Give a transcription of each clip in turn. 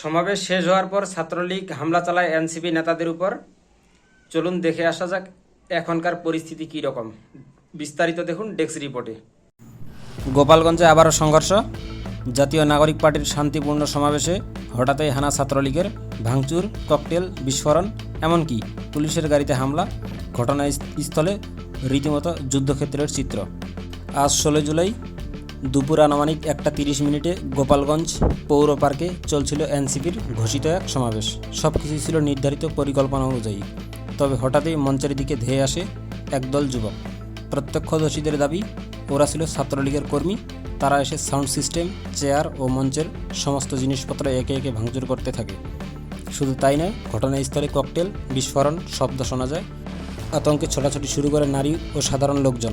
সমাবেশ শেষ হওয়ার পর ছাত্রলীগ হামলা চালায় এনসিপি নেতাদের উপর। চলুন দেখে আসা যাক এখনকার পরিস্থিতি কী রকম। বিস্তারিত দেখুন ডেস্ক রিপোর্টে। গোপালগঞ্জে আবারও সংঘর্ষ। জাতীয় নাগরিক পার্টির শান্তিপূর্ণ সমাবেশে হঠাৎই হানা ছাত্রলীগের ভাঙচুর, ককটেল, বিস্ফোরণ, এমনকি পুলিশের গাড়িতে হামলা, ঘটনাস্থলে রীতিমতো যুদ্ধক্ষেত্রের চিত্র। আজ ষোলো জুলাই দুপুর আনুমানিক একটা তিরিশ মিনিটে গোপালগঞ্জ পৌর পার্কে চলছিল এনসিপির ঘোষিত এক সমাবেশ। সব কিছুই ছিল নির্ধারিত পরিকল্পনা অনুযায়ী। তবে হঠাৎই মঞ্চের দিকে ধেয়ে আসে একদল যুবক। প্রত্যক্ষদর্শীদের দাবি, ওরা ছিল ছাত্রলীগের কর্মী। তারা এসে সাউন্ড সিস্টেম, চেয়ার ও মঞ্চের সমস্ত জিনিসপত্র একে একে ভাঙচুর করতে থাকে। শুধু তাই নয়, ঘটনাস্থলে ককটেল, বিস্ফোরণ, শব্দ শোনা যায়। আতঙ্কে ছোটাছুটি শুরু করে নারী ও সাধারণ লোকজন।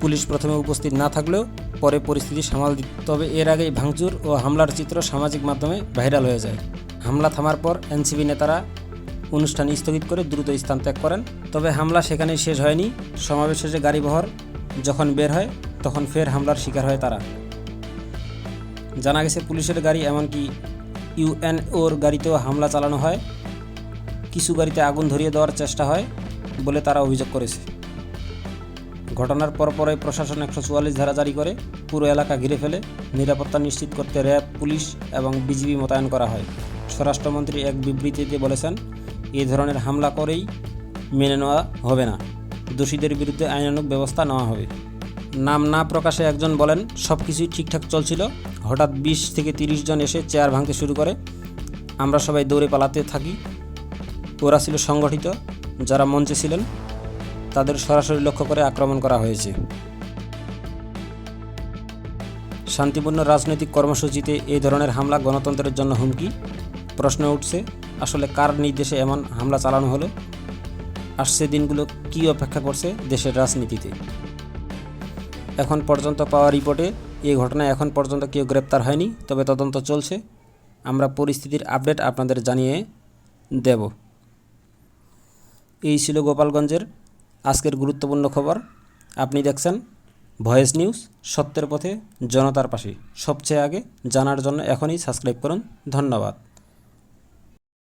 পুলিশ প্রথমে উপস্থিত না থাকলেও পরে পরিস্থিতি সামাল দিত। তবে এর আগেই ভাঙচুর ও হামলার চিত্র সামাজিক মাধ্যমে ভাইরাল হয়ে যায়। হামলা থামার পর এনসিবি নেতারা অনুষ্ঠান স্থগিত করে দ্রুত স্থান ত্যাগ করেন। তবে হামলা সেখানেই শেষ হয়নি। সমাবেশ শেষে গাড়িবহর যখন বের হয়, তখন ফের হামলার শিকার হয় তারা। জানা গেছে, পুলিশের গাড়ি এমনকি ইউএনওর গাড়িতেও হামলা চালানো হয়। কিছু গাড়িতে আগুন ধরিয়ে দেওয়ার চেষ্টা হয় বলে তারা অভিযোগ করেছে। ঘটনার পরপরই প্রশাসন একশো চুয়াল্লিশ ধারা জারি করে। পুরো এলাকা ঘিরে ফেলে। নিরাপত্তা নিশ্চিত করতে র্যাব, পুলিশ এবং বিজিবি মোতায়েন করা হয়। স্বরাষ্ট্রমন্ত্রী এক বিবৃতিতে বলেছেন, এ ধরনের হামলা করেই মেনে নেওয়া হবে না। দোষীদের বিরুদ্ধে আইনানুগ ব্যবস্থা নেওয়া হবে। নাম না প্রকাশে একজন বলেন সব কিছুই ঠিকঠাক চলছিল। হঠাৎ বিশ থেকে তিরিশ জন এসে চেয়ার ভাঙতে শুরু করে। আমরা সবাই দৌড়ে পালাতে থাকি। ওরা ছিল সংগঠিত। যারা মঞ্চে ছিলেন তাদের সরাসরি লক্ষ্য করে আক্রমণ করা হয়েছে। শান্তিপূর্ণ রাজনৈতিক কর্মসূচিতে এই ধরনের হামলা গণতন্ত্রের জন্য হুমকি? প্রশ্ন উঠছে, আসলে কার নির্দেশে এমন হামলা চালানো হলো? আসছে দিনগুলো কী অপেক্ষা করছে দেশের রাজনীতিতে? এখন পর্যন্ত পাওয়া রিপোর্টে এই ঘটনায় এখন পর্যন্ত কেউ গ্রেপ্তার হয়নি, তবে তদন্ত চলছে। আমরা পরিস্থিতির আপডেট আপনাদের জানিয়ে দেব। এই ছিল গোপালগঞ্জের আজকের গুরুত্বপূর্ণ খবর। আপনি দেখছেন ভয়েস নিউজ, সত্যের পথে জনতার পাশে। সবচেয়ে আগে জানার জন্য এখনই সাবস্ক্রাইব করুন। ধন্যবাদ।